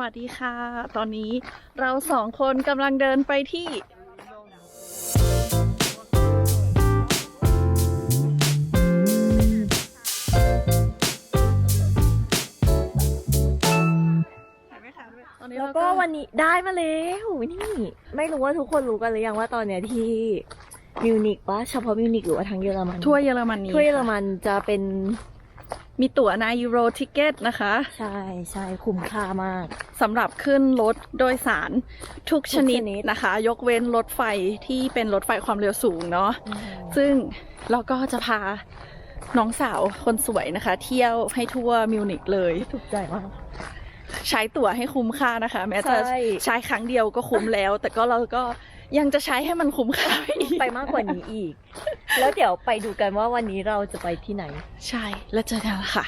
วัสดีค่ะ ตอนนี้เราสองคนกำลังเดินไปที่ตอนนี้แล้วเราก็ก็วันนี้ได้มาแล้วนี่ไม่รู้ว่าทุกคนรู้กันหรือยังว่าตอนเนี้ยที่มิวนิกว่าเฉพาะมิวนิกหรือว่าทั้งเยอรมันทั่วเยอรมนีทั่วเยอรมันจะเป็น มีตั๋วนายูโรทิเกตนะคะ ใช่ใช่คุ้มค่ามากสำหรับขึ้นรถโดยสารทุกชนิดทุกชนิดนะคะ ยกเว้นรถไฟที่เป็นรถไฟความเร็วสูงเนาะซึ่งเราก็จะพาน้องสาวคนสวยนะคะ เที่ยวให้ทั่วมิวนิกเลยถูกใจมากใช้ตั๋วให้คุ้มค่านะคะ แม้จะใช่ใช้ครั้งเดียวก็คุ้มแล้ว แต่ก็เราก็ยังจะใช้ให้มันคุ้มค่าไปอีกไปมากกว่านี้อีก แล้วเดี๋ยวไปดูกันว่าวันนี้เราจะไปที่ไหน ใช่ แล้วเจอกันค่ะ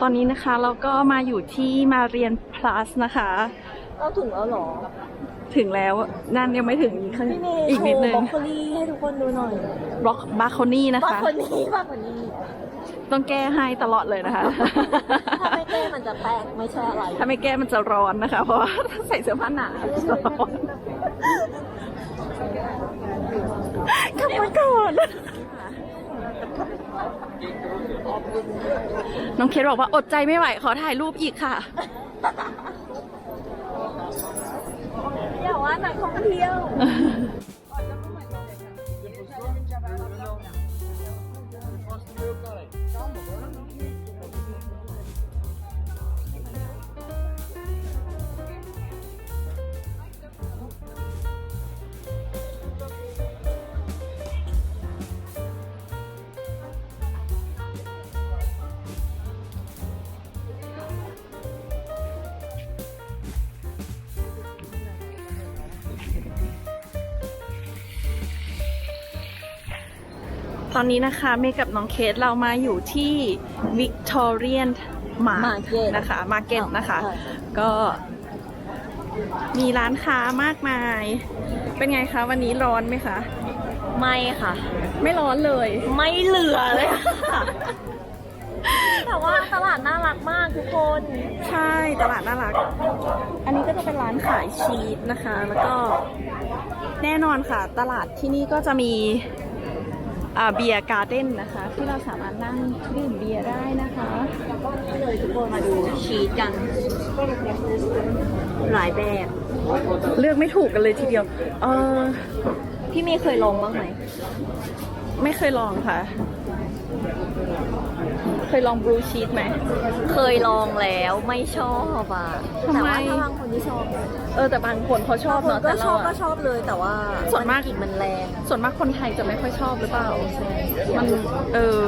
ตอนนี้นะคะเราก็มาอยู่ที่มาเรียน plus นะคะ เราถึงแล้วหรอ ถึงแล้วนั่นยังไม่ถึงอีกข้างพี่เมย์อีกนิดนึโชงว์บล็อกโคลี่ให้ทุกคนดูหน่อยบล็อกบาโคนี่นะบล็อกคะโคลี่บล็อกโคลี่ต้องแก้ให้ตลอดเลยนะคะ ถ้าไม่แก้มันจะแตกไม่ใช่อะไรถ้าไม่แก้มันจะร้อนนะคะ เพราะว่าใส่เสื้อผ้าหนาจะร้อนกลับมาก่อ นน้องเคสบอกว่าอดใจไม่ไหว ขอถ่ายรูปอีกค่ะอย่าว่านักท่องเที่ยว ตอนนี้นะคะเมย์กับน้องเคสเรามาอยู่ที่ Victorian Mart Market นะคะมาร์เก็ตนะคะใช่ก็มีร้านค้ามากมาย เป็นไงคะ วันนี้ร้อนไหมคะ ไม่ค่ะ ไม่ร้อนเลย ไม่เหลือเลยค่ะแต่ว่าตลาดน่ารักมากทุกคน ใช่ตลาดน่ารัก อันนี้ก็จะเป็นร้านขายชีสนะคะ แล้วก็แน่นอนค่ะ ตลาดที่นี่ก็จะมี เบียร์การ์เด้นนะคะ ที่เราสามารถนั่งดื่มเบียร์ได้นะคะนี่เลยทุกคนมาดูชีสกัน หลายแบบ เลือกไม่ถูกกันเลยทีเดียว เออพี่เมย์เคยลองบ้างไหม ไม่เคยลองค่ะเค ยลองบลูชีสไหม เคยลองแล้วไม่ชอบอะทำไม แต่ว่าถ้าบางคนที่ชอบเออแต่บางคนเขาชอบเนาะก็แต่ชเราอบก็อะ ชอบเลยแต่ว่าส่วนมาก กลิ่นมันแรงส่วนมากคนไทยจะไม่ค่อยชอบหรือเปล่า มันเออ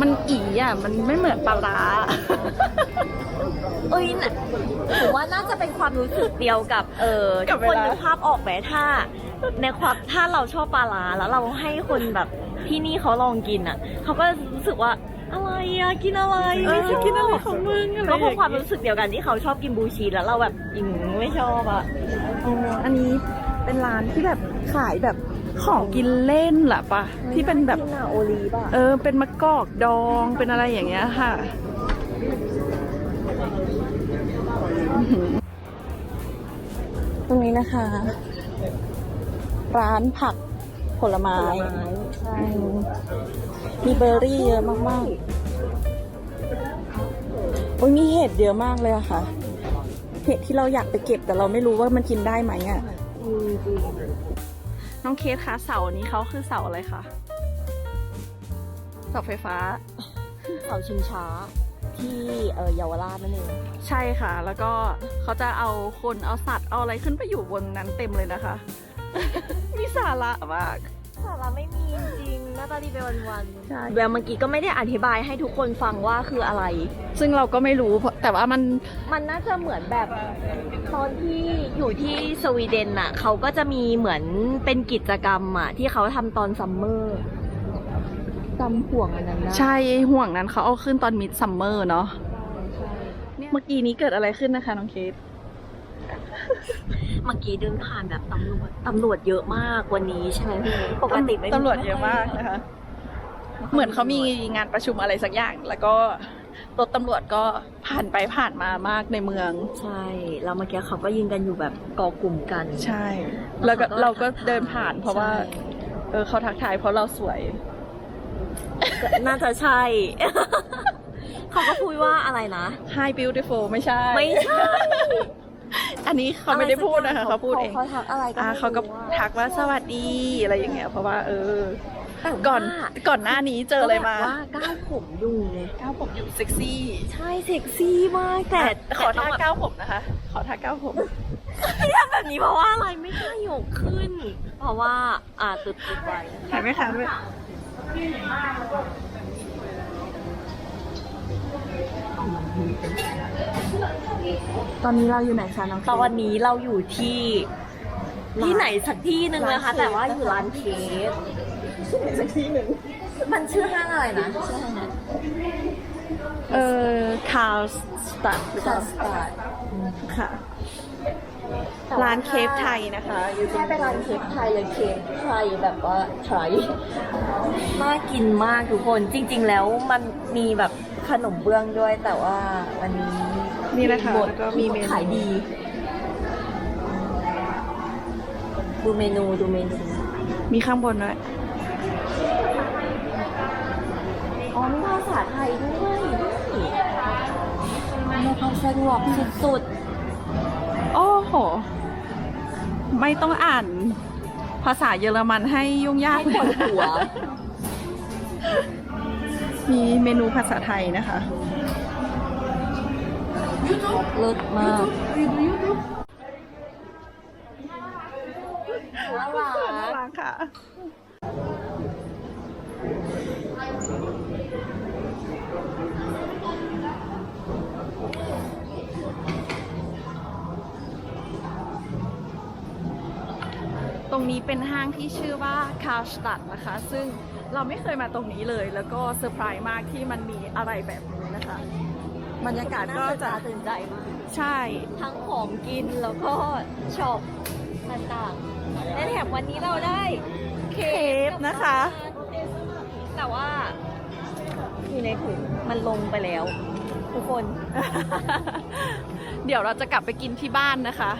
มันอีอะ มันไม่เหมือนปลาร้า เอ้ยน่ะผมว่าน่าจะเป็นความรู้สึกเดียวกับ เออกัทุบกคนเวลานึกภาพออกไหมถ้า ในความถ้าเราชอบปลาร้าแล้วเราให้คนแบบที่นี่เขาลองกินอะเขาก็รู้สึกว่า อะไรอะกินอะไรเอไม่อชอบกินอะไรของมึงอะไรก็เพราะอย่งความงี้รู้สึกเดียวกันที่เขาชอบกินบลูชีสแล้วเราแบบอืมไม่ชอบอะอ๋ออันนี้เป็นร้านที่แบบขายแบบของกินเล่นเหรอปะที่เป็นแบบ กินอะโอลีฟอะเออ เป็นมะกอกดอง เป็นอะไรอย่างเงี้ยค่ะอื้อหือตรงนี้นะคะ ร้านผัก ผลไม้ใช่อืมมีเบอร์รี่เยอะมากๆ โอ้ยมีเห็ดเยอะมากเลยอะค่ะ เห็ดที่เราอยากไปเก็บแต่เราไม่รู้ว่ามันกินได้ไหมอะน้องเคสคะเสานี้เขาคือเสาอะไรคะ เสาไฟฟ้า เสาชิงช้าที่เออเยาวราชนั่นเองใช่ค่ะ แล้วก็เขาจะเอาคนเอาสัตว์เอาอะไรขึ้นไปอยู่บนนั้นเต็มเลยนะคะ มีสาระมาก สาระไม่มีจริงหน้าตาดีไปวันใช่ๆแบบเมื่อกี้ก็ไม่ได้อธิบายให้ทุกคนฟังว่าคืออะไร ซึ่งเราก็ไม่รู้เพราะแต่ว่ามันมันน่าจะเหมือนแบบตอนที่อยู่ที่สวีเดนน่ะเขาก็จะมีเหมือนเป็นกิจกรรมอะที่เขาทำตอนซัมเมอร์จำห่วงอันนั้นนะใช่ห่วงนั้นเขาเอาขึ้นตอนมิดซัมเมอร์เนาะเมื่อกี้นี้เกิดอะไรขึ้นนะคะน้องเคสเมื่อกี้เดินผ่านแบบตำรวจตำรวจเยอะมากวันนี้ใช่ไหมพี่ปกติไม่มีตำรวจเยอะมากนะคะ เหมือนเขามีงานประชุมอะไรสักอย่าง แล้วก็รถตำรวจก็ผ่านไปผ่านมามากในเมือง ใช่แล้วเมื่อกี้เขาก็ยิงกันอยู่แบบกอกลุ่มกัน ใช่ แล้วก็เขาก็เราก็ทักทายเดินผ่าน เพราะว่าใช่เออเขาทักทายเพราะเราสวย น่าจะใช่เขาก็พูดว่าอะไรนะ Hi beautiful ไม่ใช่ ไม่ใช่ อันนี้เขาไม่ได้พูดนะคะเขาพูดเองเขาทักอะไรก็อ่าไม่รู้เขาก็อะทักว่าสวัสดีอะไรอย่างเงี้ยเพราะว่า เออแต่ว่าก่อนก่อนหน้านี้เจออะไรมาก็แบบว่าก้าวผมอยู่ไงก้าวผมอยู่เซ็กซี่ ใช่เซ็กซี่มากแต่ขอแต่ต้ท่างแบบก้าวผมนะคะ ขอท่าก้าวผมทำแบบนี้เพราะว่าอะไรไม่กล้าโยกขึ้น เพราะว่า อ่าตึดตึดไว้ถ่ายไหมคะด้วย ตอนนี้เราอยู่ไหนคะน้องตอนนี้เราอยู่ที่ที่ไหนสักที่หนึ่งนะคะร้านเค้กแต่ว่าอยู่ร้านเค้กสักที่หนึ่งมันชื่อห้างอะไรนะชื่อห้างนะเออคาวสตัดหรือเปคัล่าสตาร์ดค่ะร้านเคฟไทยนะคะ อยู่ตรใช่งเป็นร้านเค้กไทยเลยเค้กไทยแบบว่าไทยน่ากินมากทุกคนจริง ๆ แล้วมันมีแบบ ขนมเบื้องด้วยแต่ว่าวันนี้นี่นะคะหมดแล้วก็มีเมนู ขายดี ดูเมนูดูเมนูมีข้างบนด้วยอ๋อมีภาษาไทยด้วยนี่มีความสะดวกสุดโอ้โห ไม่ต้องอ่าน ภาษาเยอรมันให้ยุ่งๆยาก ให้ปวดหัว มีเมนูภาษาไทยนะคะเลิศมากน่าน่ารักรักค่ะตรงนี้เป็นห้างที่ชื่อว่าคา l สตัดนะคะ ซึ่ง เราไม่เคยมาตรงนี้เลย แล้วก็เซอร์ไพรส์มากที่มันมีอะไรแบบนี้นะคะบรรยากาศก็จะน่าตื่นใจมากใช่ ทั้งของกินแล้วก็ช็อปต่างๆและแถมวันนี้เราได้เคเคฟนะคะ แต่ว่าอยู่ในถุงมันลงไปแล้ว ทุกคน เดี๋ยวเราจะกลับไปกินที่บ้านนะคะ